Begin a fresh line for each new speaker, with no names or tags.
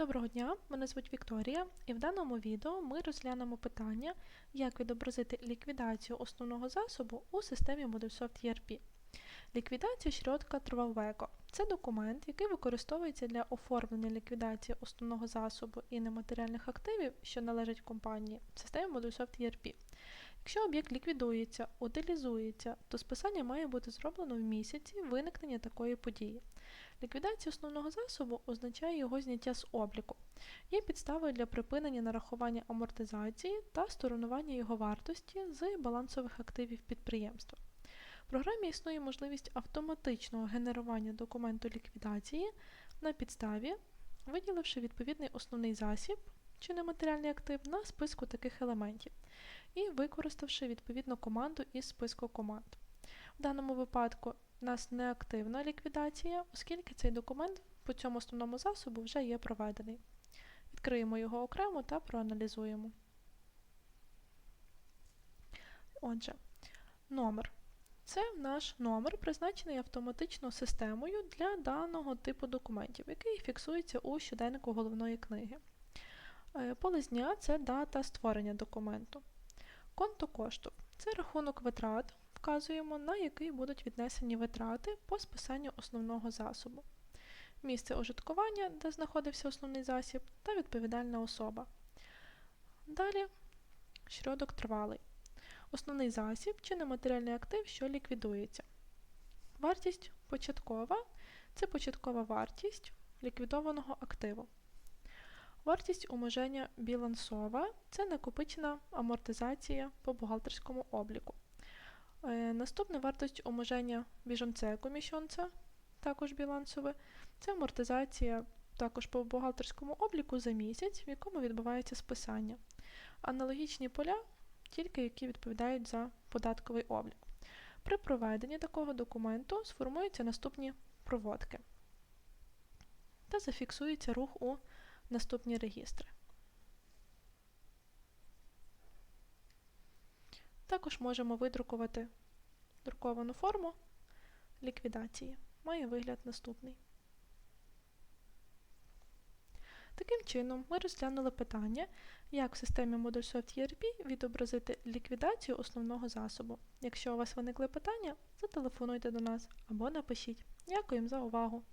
Доброго дня, мене звуть Вікторія, і в даному відео ми розглянемо питання, як відобразити ліквідацію основного засобу у системі Moodlesoft ERP. Ліквідація шротка Trovavego – це документ, який використовується для оформлення ліквідації основного засобу і нематеріальних активів, що належать компанії, в системі Moodlesoft ERP. Якщо об'єкт ліквідується, утилізується, то списання має бути зроблено в місяці виникнення такої події. Ліквідація основного засобу означає його зняття з обліку. Є підставою для припинення нарахування амортизації та сторонування його вартості з балансових активів підприємства. В програмі існує можливість автоматичного генерування документу ліквідації на підставі, виділивши відповідний основний засіб чи нематеріальний актив на списку таких елементів і використавши відповідну команду із списку команд. В даному випадку у нас неактивна ліквідація, оскільки цей документ по цьому основному засобу вже є проведений. Відкриємо його окремо та проаналізуємо. Отже, номер. Це наш номер, призначений автоматично системою для даного типу документів, який фіксується у щоденнику головної книги. Поле дня – це дата створення документу. Конто кошту це рахунок витрат, вказуємо, на який будуть віднесені витрати по списанню основного засобу. Місце ожиткування, де знаходився основний засіб, та відповідальна особа. Далі шродок тривалий. Основний засіб чи нематеріальний актив, що ліквідується. Вартість початкова це початкова вартість ліквідованого активу. Вартість уможення білансова це накопичена амортизація по бухгалтерському обліку. Е, наступна вартість уможення біжонцеку міщонця, також білансове, це амортизація також по бухгалтерському обліку за місяць, в якому відбувається списання. Аналогічні поля, тільки які відповідають за податковий облік. При проведенні такого документу сформуються наступні проводки та зафіксується рух у наступні регістри. Також можемо видрукувати друковану форму ліквідації. Має вигляд наступний. Таким чином, ми розглянули питання, як в системі ModuleSoft ERP відобразити ліквідацію основного засобу. Якщо у вас виникли питання, зателефонуйте до нас або напишіть. Дякуємо за увагу!